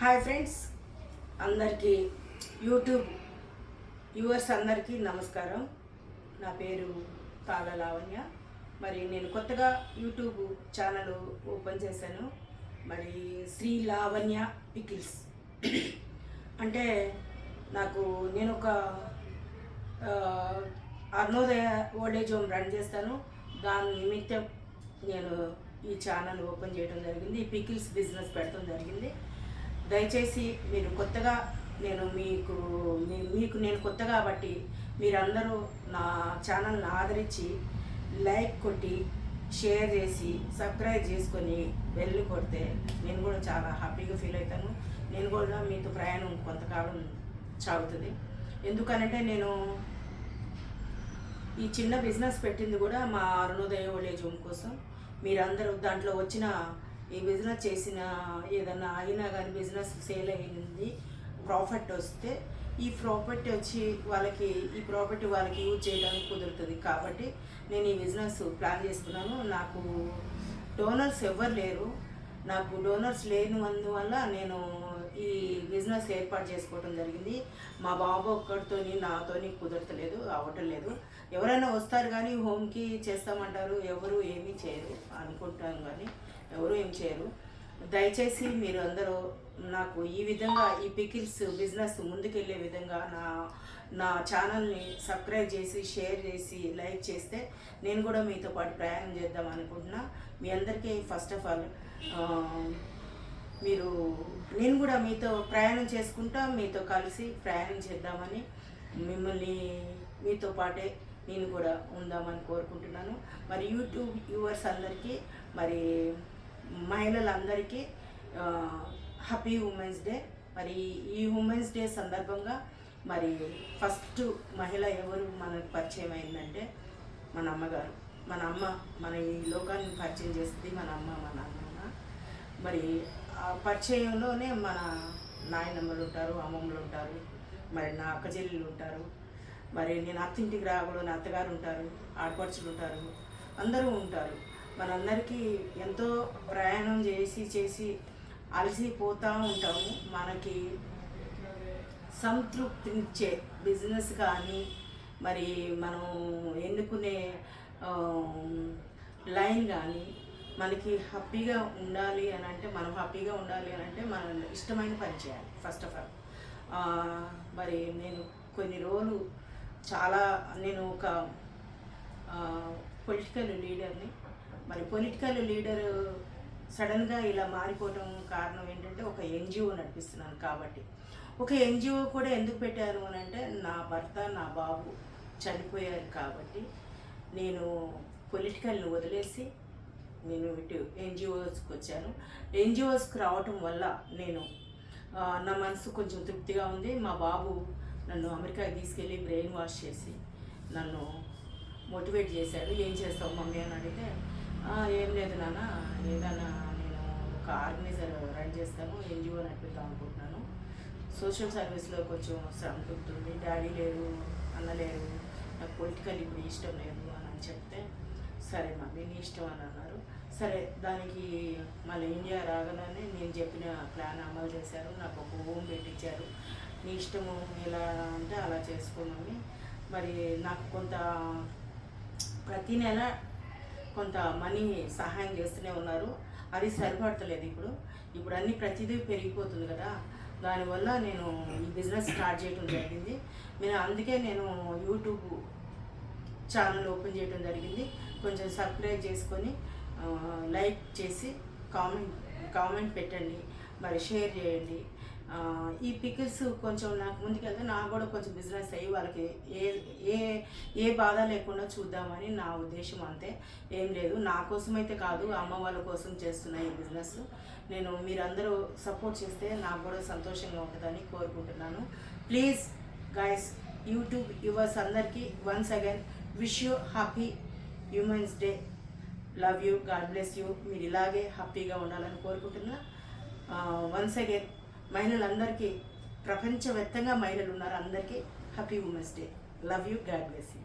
Hi friends అందరికీ YouTube viewers అందరికీ నమస్కారం. నా పేరు తాళ లావణ్య. మరి నేను కొత్తగా యూట్యూబ్ ఛానల్ ఓపెన్ చేశాను. మరి శ్రీ లావణ్య పికిల్స్. అంటే నాకు నేను ఒక ఆ, అరుణోదయ ఓల్డేజ్ హోమ్ రన్ చేస్తాను. దాని నిమిత్తం నేను ఈ ఛానల్ ఓపెన్ చేయడం జరిగింది. ఈ పికిల్స్ బిజినెస్ పెట్టడం జరిగింది. దయచేసి మీరు కొత్తగా నేను మీకు మీ- మీకు నేను కొత్త కాబట్టి మీరందరూ నా ఛానల్ని ఆదరించి లైక్ కొట్టి షేర్ చేసి సబ్స్క్రైబ్ చేసుకొని వెళ్ళి కొడితే నేను కూడా చాలా హ్యాపీగా ఫీల్ అవుతాను. నేను కూడా మీతో ప్రయాణం కొంతకాలం సాగుతుంది ఎందుకనంటే నేను ఈ చిన్న బిజినెస్ పెట్టింది కూడా మా అరుణోదయ ఓల్డేజ్ హోమ్ కోసం. మీరందరూ దాంట్లో వచ్చిన ఈ బిజినెస్ చేసిన ఏదన్నా అయినా కానీ బిజినెస్ సేల్ అయింది ప్రాఫిట్ వస్తే ఈ ప్రాపర్టీ వచ్చి వాళ్ళకి ఈ ప్రాపర్టీ వాళ్ళకి యూజ్ చేయడానికి కుదురుతుంది. కాబట్టి నేను ఈ బిజినెస్ ప్లాన్ చేసుకున్నాను. నాకు డోనర్స్ ఎవ్వరు లేరు. నాకు డోనర్స్ లేనందువల్ల నేను ఈ బిజినెస్ ఏర్పాటు చేసుకోవడం జరిగింది. మా బాబు ఒక్కడితోని నాతోని కుదరతలేదు అవ్వటం లేదు. ఎవరైనా వస్తారు కానీ హోమ్కి చేస్తామంటారు ఎవరు ఏమీ చేయరు అనుకుంటాం కానీ ఎవరు ఏం చేయరు. దయచేసి మీరు అందరూ నాకు ఈ విధంగా ఈ పికిల్స్ బిజినెస్ ముందుకెళ్ళే విధంగా నా నా ఛానల్ని సబ్స్క్రైబ్ చేసి షేర్ చేసి లైక్ చేస్తే నేను కూడా మీతో పాటు ప్రయాణం చేద్దాం అనుకుంటున్నా. మీ అందరికీ ఫస్ట్ ఆఫ్ ఆల్ మీరు నేను కూడా మీతో ప్రయాణం చేసుకుంటా మీతో కలిసి ప్రయాణం చేద్దామని మిమ్మల్ని మీతో పాటే నేను కూడా ఉందామని కోరుకుంటున్నాను. మరి యూట్యూబ్ వ్యూవర్స్ అందరికీ మరి మహిళలందరికీ హ్యాపీ ఉమెన్స్ డే మరి ఈ ఉమెన్స్ డే సందర్భంగా మరి ఫస్ట్ మహిళ ఎవరు మనకు పరిచయం అయిందంటే మన అమ్మగారు. మన అమ్మ మన ఈ లోకాన్ని పరిచయం చేస్తుంది మన అమ్మ మన నాన్నమ్మ మరి ఆ పరిచయంలోనే మన నాయనమ్మలు ఉంటారు అమ్మమ్మలు ఉంటారు మరి నా అక్క చెల్లెలు ఉంటారు. మరి నేను అత్తింటికి రాకూడదు నా అత్తగారు ఉంటారు ఆడపడుచులు ఉంటారు అందరూ ఉంటారు. మనందరికీ ఎంతో ప్రయాణం చేసి చేసి అలసిపోతూ ఉంటాము. మనకి సంతృప్తినిచ్చే బిజినెస్ కానీ మరి మనం ఎన్నుకునే లైన్ కానీ మనకి హ్యాపీగా ఉండాలి అని అంటే మనం హ్యాపీగా ఉండాలి అని అంటే మనం ఇష్టమైన పని చేయాలి ఫస్ట్ ఆఫ్ ఆల్ మరి నేను కొన్ని రోజులు చాలా నేను ఒక పొలిటికల్ లీడర్ని మరి పొలిటికల్ లీడర్ సడన్గా ఇలా మారిపోవడం కారణం ఏంటంటే ఒక ఎన్జిఓ నడిపిస్తున్నాను కాబట్టి. ఒక ఎన్జిఓ కూడా ఎందుకు పెట్టాను అని అంటే నా భర్త నా బాబు చనిపోయారు కాబట్టి నేను పొలిటికల్ని వదిలేసి నేను ఇటు ఎన్జిఓస్కి వచ్చాను. ఎన్జిఓస్కి రావటం వల్ల నేను నా మనసు కొంచెం తృప్తిగా ఉంది. మా బాబు నన్ను అమెరికాకి తీసుకెళ్ళి బ్రెయిన్ వాష్ చేసి నన్ను మోటివేట్ చేశాడు. ఏం చేస్తావు మమ్మీ అని అడిగితే ఏం లేదు నాన్న. ఏదైనా నేను ఒక ఆర్గనైజర్ రన్ చేస్తాను ఎన్జిఓ నడిపిద్దాం అనుకుంటున్నాను. సోషల్ సర్వీస్లో కొంచెం సంతృప్తి డాడీ లేరు అన్న లేరు నాకు పొలిటికల్ ఇప్పుడు ఇష్టం లేదు అని అని చెప్తే సరే మమ్మీ నీ ఇష్టం అని అన్నారు. సరే దానికి మళ్ళీ ఇండియా రాగానే నేను చెప్పిన ప్లాన్ అమలు చేశారు. నాకు ఒక హోమ్ పెట్టించారు. నీ ఇష్టము ఎలా అంటే అలా చేసుకోమని. మరి నాకు కొంత ప్రతి నెల కొంత మనీ సహాయం చేస్తూనే ఉన్నారు. అది సరిపడతలేదు ఇప్పుడు. ఇప్పుడు అన్ని ప్రతిదీ పెరిగిపోతుంది కదా. దానివల్ల నేను ఈ బిజినెస్ స్టార్ట్ చేయడం జరిగింది. నేను అందుకే నేను యూట్యూబ్ ఛానల్ ఓపెన్ చేయడం జరిగింది. కొంచెం సబ్స్క్రైబ్ చేసుకొని లైక్ చేసి కామెంట్ కామెంట్ పెట్టండి. మరి షేర్ చేయండి. ఈ పికిల్స్ కొంచెం నాకు ముందుకెళ్తే నాకు కూడా కొంచెం బిజినెస్ అయ్యి వాళ్ళకి ఏ ఏ ఏ బాధ లేకుండా చూద్దామని నా ఉద్దేశం అంతే. ఏం లేదు నా కోసం అయితే కాదు అమ్మ వాళ్ళ కోసం చేస్తున్నా ఈ బిజినెస్. నేను మీరందరూ సపోర్ట్ చేస్తే నాకు కూడా సంతోషంగా ఉంటుందని కోరుకుంటున్నాను. ప్లీజ్ గైస్ యూట్యూబ్ యువర్స్ అందరికీ once again wish you happy humans day love you God bless you మీరు ఇలాగే హ్యాపీగా ఉండాలని కోరుకుంటున్నా. వన్స్ అగైన్ మహిళలందరికీ ప్రపంచవ్యాప్తంగా మహిళలు ఉన్నారు అందరికీ happy women's day. Love you God bless you.